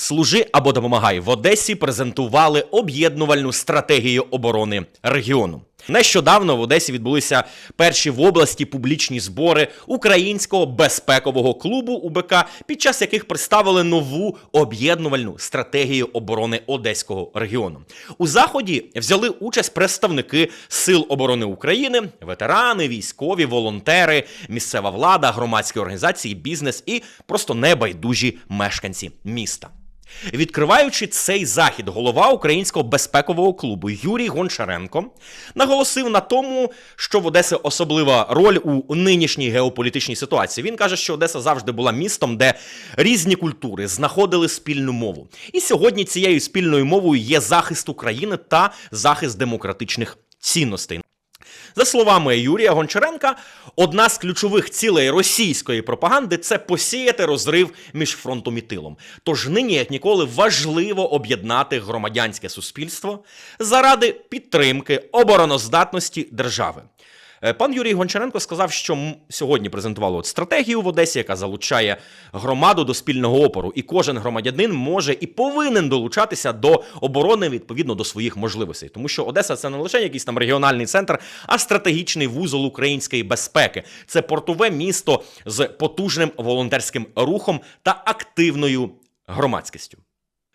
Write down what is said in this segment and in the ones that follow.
Служи або допомагай в Одесі презентували об'єднувальну стратегію оборони регіону. Нещодавно в Одесі відбулися перші в області публічні збори українського безпекового клубу УБК, під час яких представили нову об'єднувальну стратегію оборони Одеського регіону. У заході взяли участь представники Сил оборони України, ветерани, військові, волонтери, місцева влада, громадські організації, бізнес і просто небайдужі мешканці міста. Відкриваючи цей захід, голова українського безпекового клубу Юрій Гончаренко наголосив на тому, що в Одесі особлива роль у нинішній геополітичній ситуації. Він каже, що Одеса завжди була містом, де різні культури знаходили спільну мову. І сьогодні цією спільною мовою є захист України та захист демократичних цінностей. За словами Юрія Гончаренка, одна з ключових цілей російської пропаганди це посіяти розрив між фронтом і тилом. Тож нині, як ніколи, важливо об'єднати громадянське суспільство заради підтримки обороноздатності держави. Е, Пан Юрій Гончаренко сказав, що сьогодні презентували от стратегію в Одесі, яка залучає громаду до спільного опору, і кожен громадянин може і повинен долучатися до оборони відповідно до своїх можливостей, тому що Одеса це не лише якийсь там регіональний центр, а стратегічний вузол української безпеки. Це портове місто з потужним волонтерським рухом та активною громадськістю.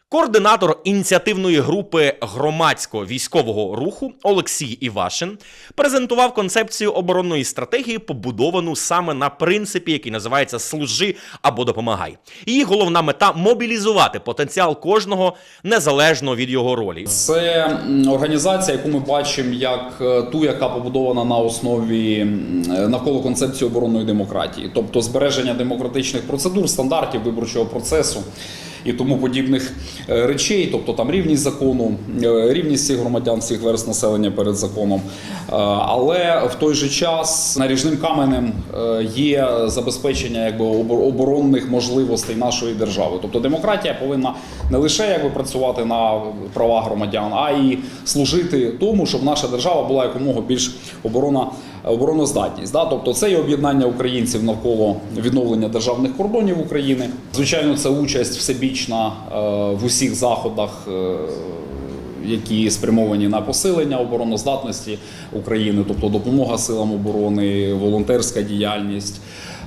Координатор ініціативної групи громадського військового руху Олексій Івашин презентував концепцію оборонної стратегії, побудовану саме на принципі, який називається Служи або допомагай. Її головна мета мобілізувати потенціал кожного незалежно від його ролі. Це організація, яку ми бачимо як е, ту, яка побудована на основі е, навколо концепції оборонної демократії, тобто збереження демократичних процедур, стандартів виборчого процесу. І тому подібних е, речей, тобто там рівність закону, е, рівність всіх громадян, всіх верст населення перед законом. Е, Але в той же час наріжним каменем є забезпечення якби оборонних можливостей нашої держави. Тобто демократія повинна не лише якби працювати на права громадян, а й служити тому, щоб наша держава була якомога більш оборона обороноздатність. Да? Тобто це є об'єднання українців навколо відновлення державних кордонів України. Звичайно, це участь всебічна е, в усіх заходах. е, Які спрямовані на посилення обороноздатності України, тобто допомога силам оборони, волонтерська діяльність.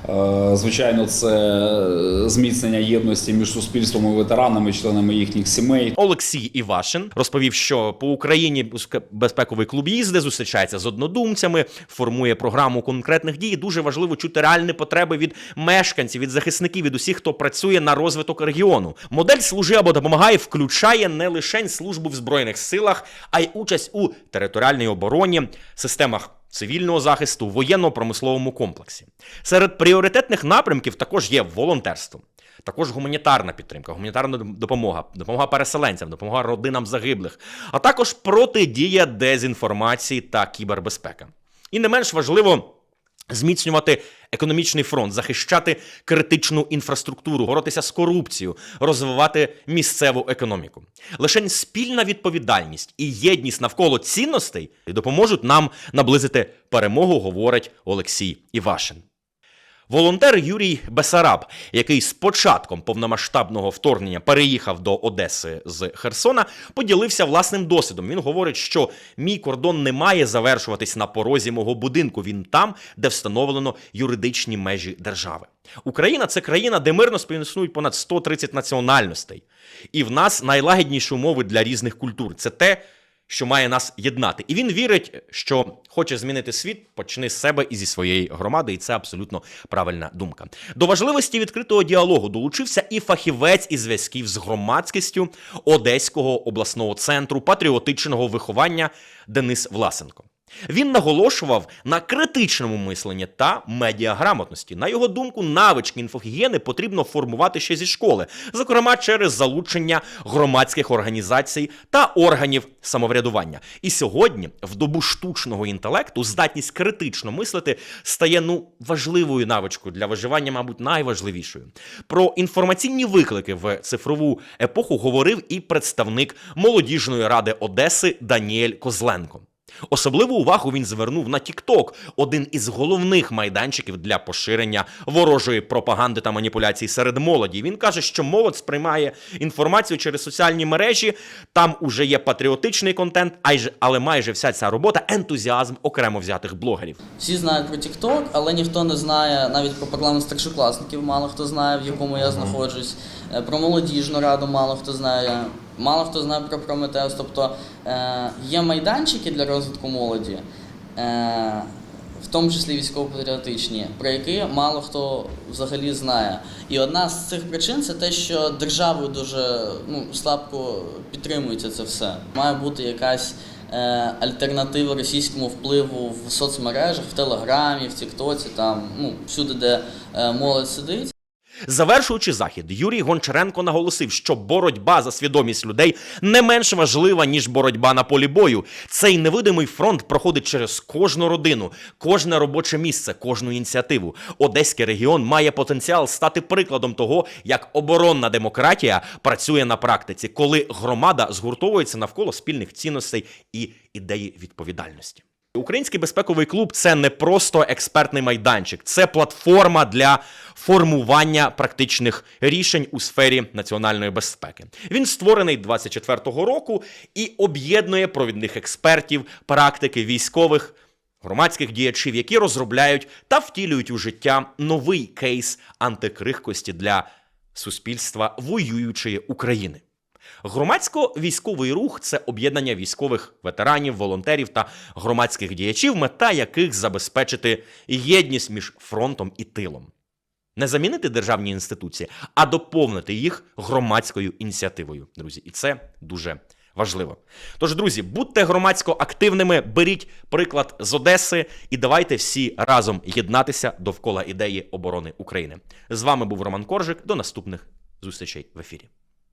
Е, Звичайно, це зміцнення єдності між суспільством і ветеранами, членами їхніх сімей. Олексій Івашин розповів, що по Україні безпековий клуб їздить, зустрічається з однодумцями, формує програму конкретних дій. Дуже важливо чути реальні потреби від мешканців, від захисників, від усіх, хто працює на розвиток регіону. Модель служи або допомагає включає не лише службу в збройних силах, а й участь у територіальній обороні, системах. Цивільного захисту воєнно-промисловому комплексі серед пріоритетних напрямків також є волонтерство. Також гуманітарна підтримка, гуманітарна допомога, допомога переселенцям, допомога родинам загиблих, а також протидія дезінформації та кібербезпека. І не менш важливо зміцнювати економічний фронт, захищати критичну інфраструктуру, боротися з корупцією, розвивати місцеву економіку. Лише спільна відповідальність і єдність навколо цінностей допоможуть нам наблизити перемогу, говорить Олексій Івашин. Волонтер Юрій Бесараб, який з початком повномасштабного вторгнення переїхав до Одеси з Херсона, поділився власним досвідом. Він говорить, що мій кордон не має завершуватись на порозі мого будинку. Він там, де встановлено юридичні межі держави. Україна це країна, де мирно співіснують понад 130 національностей. І в нас найлагідніші умови для різних культур. Це те, що має нас єднати. І він вірить, що хоче змінити світ, почни з себе і зі своєї громади, і це абсолютно правильна думка. До важливості відкритого діалогу долучився і фахівець із зв'язків з громадськістю Одеського обласного центру патріотичного виховання Денис Власенко. Він наголошував на критичному мисленні та медіаграмотності. На його думку, навички інфогігієни потрібно формувати ще зі школи, зокрема через залучення громадських організацій та органів самоврядування. І сьогодні, в добу штучного інтелекту, здатність критично мислити стає ну важливою навичкою для виживання, мабуть, найважливішою. Про інформаційні виклики в цифрову епоху говорив і представник молодіжної ради Одеси Даніель Козленко. Особливу увагу він звернув на TikTok, один із головних майданчиків для поширення ворожої пропаганди та маніпуляцій серед молоді. Він каже, що молодь сприймає інформацію через соціальні мережі. Там уже є патріотичний контент, але майже вся ця робота ентузіазм окремо взятих блогерів. Всі знають про TikTok, але ніхто не знає навіть про парламент старшокласників, мало хто знає, в якому я знаходжусь. Е, Про молодіжну раду мало хто знає. Мало хто знає про Прометеус. Тобто е, є майданчики для розвитку молоді, е, в тому числі військово-патріотичні, про які мало хто взагалі знає. І одна з цих причин це те, що державою дуже ну, слабко підтримується це все. Має бути якась альтернатива російському впливу в соцмережах, в Телеграмі, в Тіктоці, там ну всюди, де молодь сидить. Завершуючи захід, Юрій Гончаренко наголосив, що боротьба за свідомість людей не менш важлива, ніж боротьба на полі бою. Цей невидимий фронт проходить через кожну родину, кожне робоче місце, кожну ініціативу. Одеський регіон має потенціал стати прикладом того, як оборонна демократія працює на практиці, коли громада згуртовується навколо спільних цінностей і ідеї відповідальності. Український безпековий клуб це не просто експертний майданчик, це платформа для формування практичних рішень у сфері національної безпеки. Він створений 24-го року і об'єднує провідних експертів, практики військових. Громадських діячів, які розробляють та втілюють у життя новий кейс антикрихкості для суспільства воюючої України. Громадсько-військовий рух це об'єднання військових ветеранів, волонтерів та громадських діячів, мета яких забезпечити єдність між фронтом і тилом. Не замінити державні інституції, а доповнити їх громадською ініціативою, друзі. І це дуже важливо. Тож, друзі, будьте громадсько активними, беріть приклад з Одеси і давайте всі разом єднатися довкола ідеї оборони України. З вами був Роман Коржик. До наступних зустрічей в ефірі.